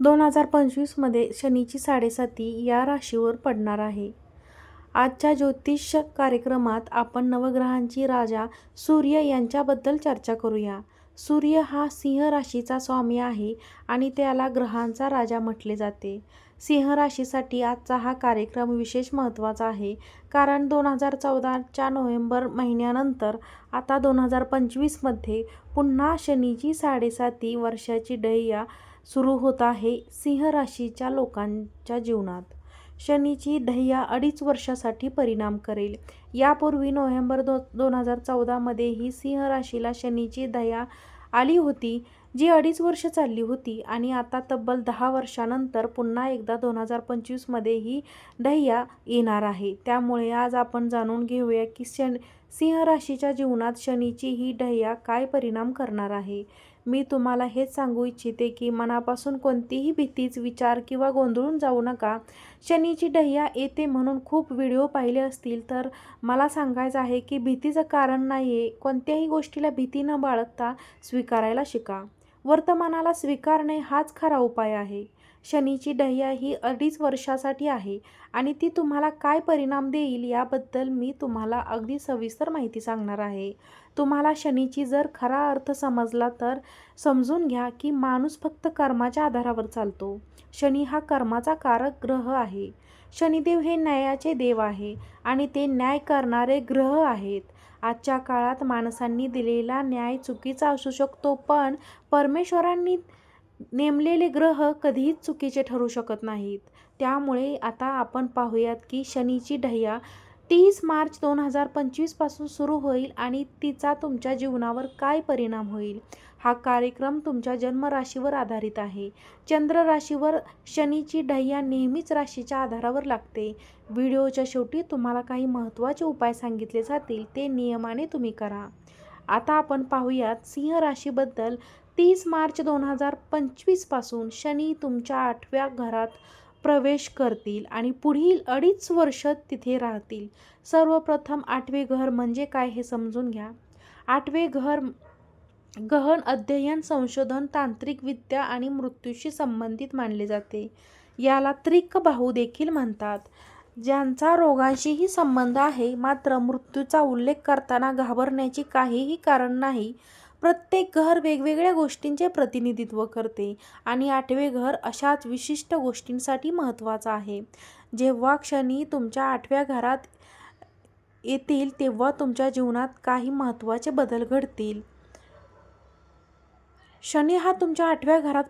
दोन हजार पंचवीसमध्ये शनीची साडेसाती या राशीवर पडणार आहे. आजच्या ज्योतिष कार्यक्रमात आपण नवग्रहांची राजा सूर्य यांच्याबद्दल चर्चा करूया. सूर्य हा सिंह राशीचा स्वामी आहे आणि त्याला ग्रहांचा राजा म्हटले जाते. सिंह राशीसाठी आजचा हा कार्यक्रम विशेष महत्त्वाचा आहे कारण दोन हजार चौदाच्या नोव्हेंबर महिन्यानंतर आता दोन हजार पंचवीसमध्ये पुन्हा शनीची साडेसाती वर्षाची डैया सुरू होत आहे सिंह राशीच्या लोकांच्या जीवनात. शनीची ढैया अडीच वर्षासाठी परिणाम करेल. यापूर्वी नोव्हेंबर दो दोन हजार चौदामध्येही सिंह राशीला शनीची दया आली होती जी अडीच वर्ष चालली होती आणि आता तब्बल दहा वर्षानंतर पुन्हा एकदा दोन हजार पंचवीसमध्ये ही येणार आहे. त्यामुळे आज आपण जाणून घेऊया की शन सिंह राशीच्या जीवनात शनीची ही ढय्या काय परिणाम करणार आहे? मी तुम्हाला हेच सांगू इच्छिते की मनापासून कोणतीही भीतीच विचार किंवा गोंधळून जाऊ नका. शनीची डह्या येते म्हणून खूप व्हिडिओ पाहिले असतील तर मला सांगायचं आहे की भीतीचं कारण नाही आहे कोणत्याही गोष्टीला भीती न बाळगता स्वीकारायला शिका. वर्तमानाला स्वीकारणे हाच खरा उपाय आहे. शनीची डह्या ही अडीच वर्षासाठी आहे आणि ती तुम्हाला काय परिणाम देईल याबद्दल मी तुम्हाला अगदी सविस्तर माहिती सांगणार आहे. तुम्हाला शनीची जर खरा अर्थ समजला तर समजून घ्या की माणूस फक्त कर्माच्या आधारावर चालतो. शनी हा कर्माचा कारक ग्रह आहे. शनिदेव हे न्यायाचे देव आहे आणि ते न्याय करणारे ग्रह आहेत. आजच्या काळात माणसांनी दिलेला न्याय चुकीचा असू शकतो पण परमेश्वरांनी नेमलेले ग्रह कधीच चुकीचे ठरू शकत नाहीत. त्यामुळे आता आपण पाहूयात की शनीची ढह्या तीस मार्च दोन हजार पंचवीसपासून सुरू होईल आणि तिचा तुमच्या जीवनावर काय परिणाम होईल? हा कार्यक्रम तुमच्या जन्मराशीवर आधारित आहे. चंद्र राशीवर शनीची ढह्या नेहमीच राशीच्या आधारावर लागते. व्हिडिओच्या शेवटी तुम्हाला काही महत्त्वाचे उपाय सांगितले जातील ते नियमाने तुम्ही करा. आता आपण पाहूयात सिंह राशीबद्दल. तीस मार्च दोन हजार पंचवीसपासून शनी तुमच्या आठव्या घरात प्रवेश करतील आणि पुढील अडीच वर्ष तिथे राहतील. सर्वप्रथम आठवे घर म्हणजे काय हे समजून घ्या. आठवे घर गहन अध्ययन संशोधन तांत्रिक विद्या आणि मृत्यूशी संबंधित मानले जाते. याला त्रिक बाहू देखील म्हणतात. ज्यांचा रोगांशीही संबंध आहे मात्र मृत्यूचा उल्लेख करताना घाबरण्याची काहीही कारण नाही. प्रत्येक घर वेगवेगळ्या गोष्टींचे प्रतिनिधित्व करते आणि आठवे घर अशाच विशिष्ट गोष्टींसाठी महत्त्वाचं आहे. जेव्हा क्षणी तुमच्या आठव्या घरात येतील तेव्हा तुमच्या जीवनात काही महत्त्वाचे बदल घडतील. शनी हा तुमच्या आठव्या घरात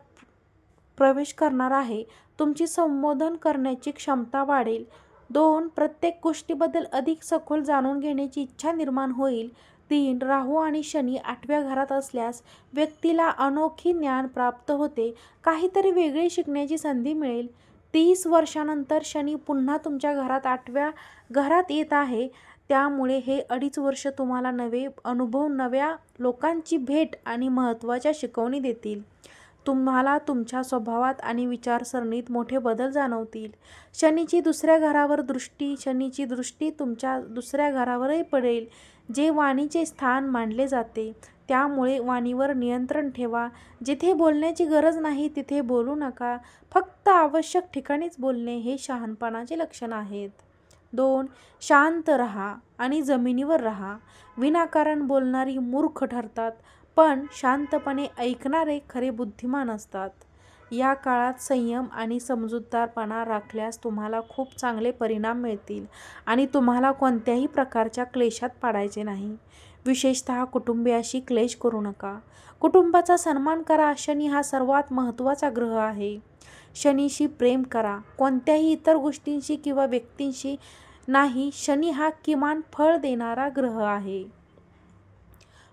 प्रवेश करणार आहे. तुमची संबोधन करण्याची क्षमता वाढेल. दोन प्रत्येक गोष्टीबद्दल अधिक सखोल जाणून घेण्याची इच्छा निर्माण होईल. तीन राहू आणि शनी आठव्या घरात असल्यास व्यक्तीला अनोखी ज्ञान प्राप्त होते. काहीतरी वेगळे शिकण्याची संधी मिळेल. तीस वर्षानंतर शनी पुन्हा तुमच्या घरात आठव्या घरात येत आहे. त्यामुळे हे अडीच वर्ष तुम्हाला नवे अनुभव नव्या लोकांची भेट आणि महत्त्वाच्या शिकवणी देतील. तुम्हाला तुमच्या स्वभावात आणि विचारसरणीत मोठे बदल जाणवतील. शनीची दुसऱ्या घरावर दृष्टी शनीची दृष्टी तुमच्या दुसऱ्या घरावरही पडेल जे वाणीचे स्थान मानले जाते. त्यामुळे वाणीवर नियंत्रण ठेवा. जिथे बोलण्याची गरज नाही तिथे बोलू नका. फक्त आवश्यक ठिकाणीच बोलणे हे शहाणपणाचे लक्षण आहेत. दोन शांत रहा आणि जमिनीवर रहा. विनाकारण बोलणारी मूर्ख ठरतात. पण शांतपणे ऐकणारे खरे बुद्धिमान असतात. या काळात संयम आणि समजूतदारपणा राखल्यास तुम्हाला खूप चांगले परिणाम मिळतील आणि तुम्हाला कोणत्याही प्रकारच्या क्लेशात पाडायचे नाही. विशेषतः कुटुंबियाशी क्लेश करू नका. कुटुंबाचा सन्मान करा शनी हा सर्वात महत्त्वाचा ग्रह आहे. शनीशी प्रेम करा. कोणत्याही इतर गोष्टींशी किंवा व्यक्तींशी नाही शनी हा किमान फळ देणारा ग्रह आहे.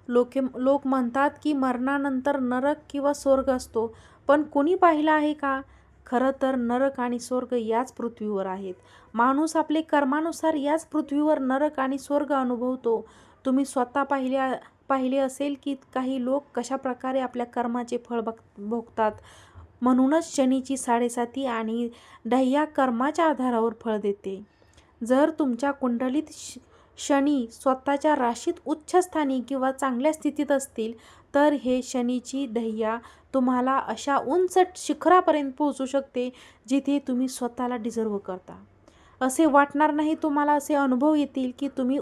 लोके लोक म्हणतात की मरणानंतर नरक किंवा स्वर्ग असतो. पण कुणी पाहिलं आहे का? खरं तर नरक आणि स्वर्ग याच पृथ्वीवर आहेत. माणूस आपले कर्मानुसार याच पृथ्वीवर नरक आणि स्वर्ग अनुभवतो. तुम्ही स्वतः पाहिले पाहिले असेल की काही लोक कशाप्रकारे आपल्या कर्माचे फळ बघ भोगतात. म्हणूनच शनीची साडेसाती आणि दह्या कर्माच्या आधारावर फळ देते. जर तुमच्या कुंडलीत श शनी स्वतःच्या राशीत उच्च स्थानी किंवा चांगल्या स्थितीत असतील तर हे शनीची दह्या तुम्हाला अशा उंच शिखरापर्यंत पोहोचू शकते जिथे तुम्ही स्वतःला डिझर्व करता. असे वाटणार नाही तुम्हाला असे अनुभव येतील की तुम्ही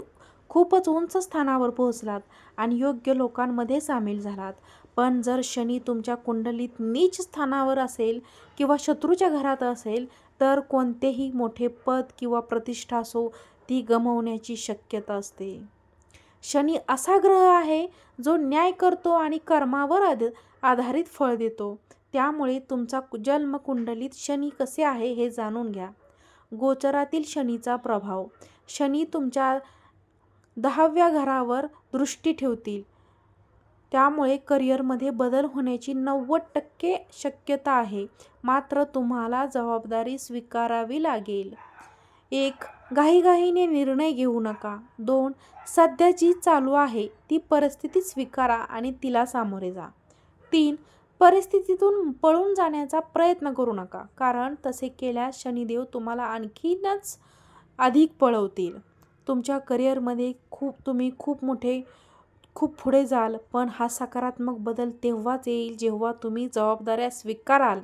खूपच उंच स्थानावर पोहोचलात आणि योग्य लोकांमध्ये सामील झालात. पण जर शनी तुमच्या कुंडलीत नीच स्थानावर असेल किंवा शत्रूच्या घरात असेल तर कोणतेही मोठे पद किंवा प्रतिष्ठा असो ती गमवण्याची शक्यता असते. शनी असा ग्रह आहे जो न्याय करतो आणि कर्मावर आध आधारित फळ देतो. त्यामुळे तुमचा जन्मकुंडलीत शनी कसे आहे हे जाणून घ्या. गोचरातील शनीचा प्रभाव. शनी तुमच्या दहाव्या घरावर दृष्टी ठेवतील. त्यामुळे करिअरमध्ये बदल होण्याची नव्वद टक्के शक्यता आहे. मात्र तुम्हाला जबाबदारी स्वीकारावी लागेल. एक घाईघाईने निर्णय घेऊ नका. दोन सध्या जी चालू आहे ती परिस्थिती स्वीकारा आणि तिला सामोरे जा. तीन परिस्थितीतून पळून जाण्याचा प्रयत्न करू नका कारण तसे केल्यास शनिदेव तुम्हाला आणखीनच अधिक पळवतील. तुमच्या करिअरमध्ये खूप तुम्ही खूप मोठे खूप पुढे जाल पण हा सकारात्मक बदल तेव्हाच येईल जेव्हा तुम्ही जबाबदाऱ्या स्वीकाराल.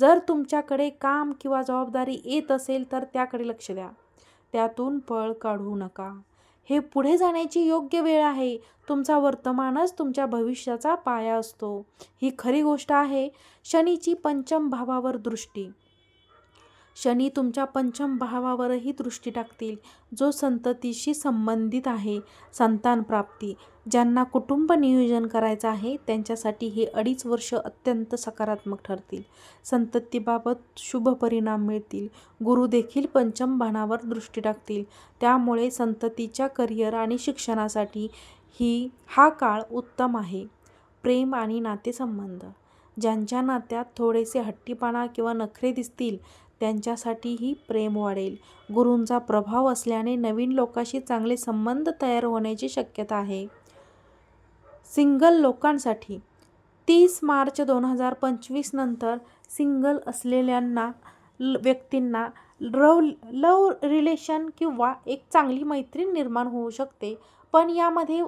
जर तुमच्याकडे काम किंवा जबाबदारी येत असेल तर त्याकडे लक्ष द्या. त्यातून पळ काढू नका. हे पुढे जाण्याची योग्य वेळ आहे. तुमचा वर्तमानच तुमच्या भविष्याचा पाया असतो. ही खरी गोष्ट आहे. शनीची पंचम भावावर दृष्टी. शनी तुमच्या पंचम भावावरही दृष्टी टाकतील. जो संततीशी संबंधित आहे संतान प्राप्ती. ज्यांना कुटुंब नियोजन करायचं आहे त्यांच्यासाठी हे अडीच वर्ष अत्यंत सकारात्मक ठरतील. संततीबाबत शुभ परिणाम मिळतील. गुरु देखील पंचम भानावर दृष्टी टाकतील. त्यामुळे संततीच्या करिअर आणि शिक्षणासाठी ही हा काळ उत्तम आहे. प्रेम आणि नातेसंबंध. ज्यांच्या नात्यात थोडेसे हट्टीपणा किंवा नखरे दिसतील त्यांच्यासाठीही प्रेम वाढेल. गुरूंचा प्रभाव असल्याने नवीन लोकांशी चांगले संबंध तयार होण्याची शक्यता आहे. सिंगल लोकांसाठी तीस मार्च दोन हजार पंचवीस नंतर सिंगल असलेल्यांना व्यक्तींना रव लव रिलेशन किंवा एक चांगली मैत्रीण निर्माण होऊ शकते पण यामध्ये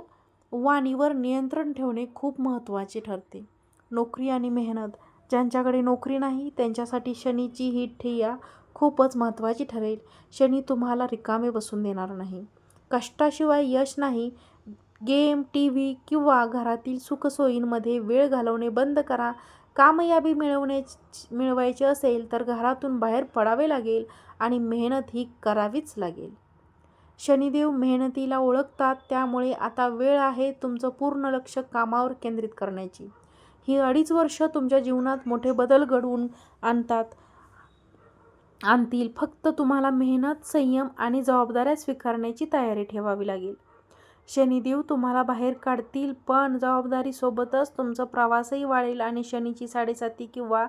वाणीवर नियंत्रण ठेवणे खूप महत्त्वाचे ठरते. नोकरी आणि मेहनत ज्यांच्याकडे नोकरी नाही त्यांच्यासाठी शनीची ही ठिय्या खूपच महत्त्वाची ठरेल. शनी तुम्हाला रिकामे बसून देणार नाही. कष्टाशिवाय यश नाही. गेम टी व्ही किंवा घरातील सुखसोयींमध्ये वेळ घालवणे बंद करा. कामयाबी मिळवणे मिळवायचे असेल तर घरातून बाहेर पडावे लागेल आणि मेहनत ही करावीच लागेल. शनिदेव मेहनतीला ओळखतात त्यामुळे आता वेळ आहे तुमचं पूर्ण लक्ष कामावर केंद्रित करण्याची. ही अडीच वर्ष तुमच्या जीवनात मोठे बदल घडवून आणतात. आणतील. फक्त तुम्हाला मेहनत संयम आणि जबाबदाऱ्या स्वीकारण्याची तयारी ठेवावी लागेल. शनिदेव तुम्हाला बाहेर काढतील पण जबाबदारीसोबतच तुमचा प्रवासही वाढेल आणि शनीची साडेसाती किंवा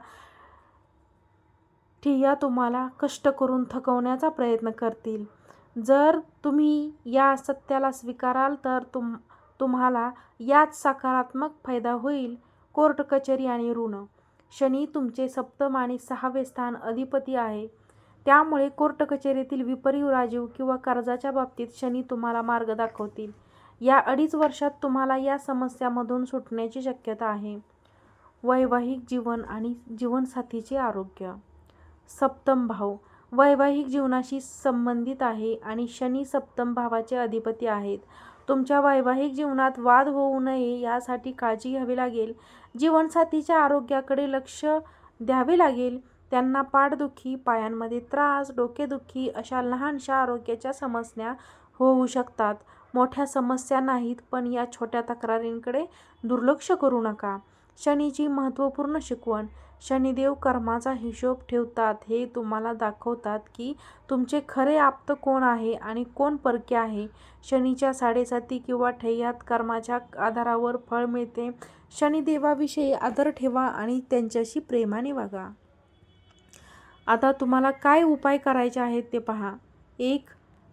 ठिया तुम्हाला कष्ट करून थकवण्याचा प्रयत्न करतील. जर तुम्ही या सत्याला स्वीकाराल तर तुम तुम्हाला यात सकारात्मक फायदा होईल. कोर्ट कचेरी आणि ऋण. शनी तुमचे सप्तम आणि सहावे स्थान अधिपती आहे. त्यामुळे कोर्ट कचेरीतील विपरीव राजीव किंवा कर्जाच्या बाबतीत शनी तुम्हाला मार्ग दाखवतील. या अडीच वर्षात तुम्हाला या समस्यामधून सुटण्याची शक्यता आहे. वैवाहिक जीवन आणि जीवनसाथीचे आरोग्य. सप्तम भाव. वैवाहिक जीवनाशी संबंधित आहे आणि शनी सप्तम भावाचे अधिपती आहेत. तुमच्या वैवाहिक जीवनात वाद होऊ नये यासाठी काळजी घ्यावी लागेल. जीवनसाथीच्या आरोग्याकडे लक्ष द्यावे लागेल. त्यांना पाठदुखी पायांमध्ये त्रास डोकेदुखी अशा लहानशा आरोग्याच्या समस्या होऊ शकतात. मोठ्या समस्या नाहीत पण या छोट्या तक्रारींकडे दुर्लक्ष करू नका. शनीची महत्त्वपूर्ण शिकवण. शनिदेव कर्माचा हिशोब ठेवतात. हे तुम्हाला दाखवतात की तुमचे खरे आप्त कोण आहे आणि कोण परके आहे? शनीच्या साडेसाती किंवा ठय्यात कर्माच्या आधारावर फळ मिळते. शनिदेवाविषयी आदर ठेवा आणि त्यांच्याशी प्रेमाने वागा. आता तुम्हाला काय उपाय करायचे आहेत ते पहा. एक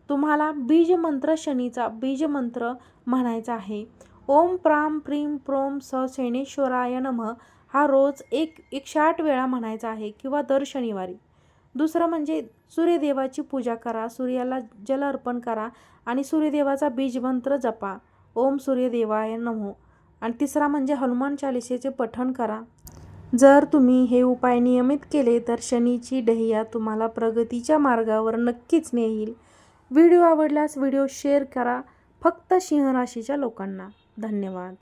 तुम्हाला बीजमंत्र शनीचा बीजमंत्र म्हणायचा आहे. ओम प्राम प्रीम प्रोम स शनेश्वराय नम. हा रोज एक एकशे आठ वेळा म्हणायचा आहे किंवा दर शनिवारी. दुसरं म्हणजे सूर्यदेवाची पूजा करा सूर्याला जल अर्पण करा आणि सूर्यदेवाचा बीजमंत्र जपा. ओम सूर्यदेवाय नमो. आणि तिसरा म्हणजे हनुमान चालिसेचे पठण करा. जर तुम्ही हे उपाय नियमित केले तर शनीची डहिया तुम्हाला प्रगतीच्या मार्गावर नक्कीच नेईल. व्हिडिओ आवडल्यास व्हिडिओ शेअर करा. फक्त सिंहराशीच्या लोकांना. धन्यवाद.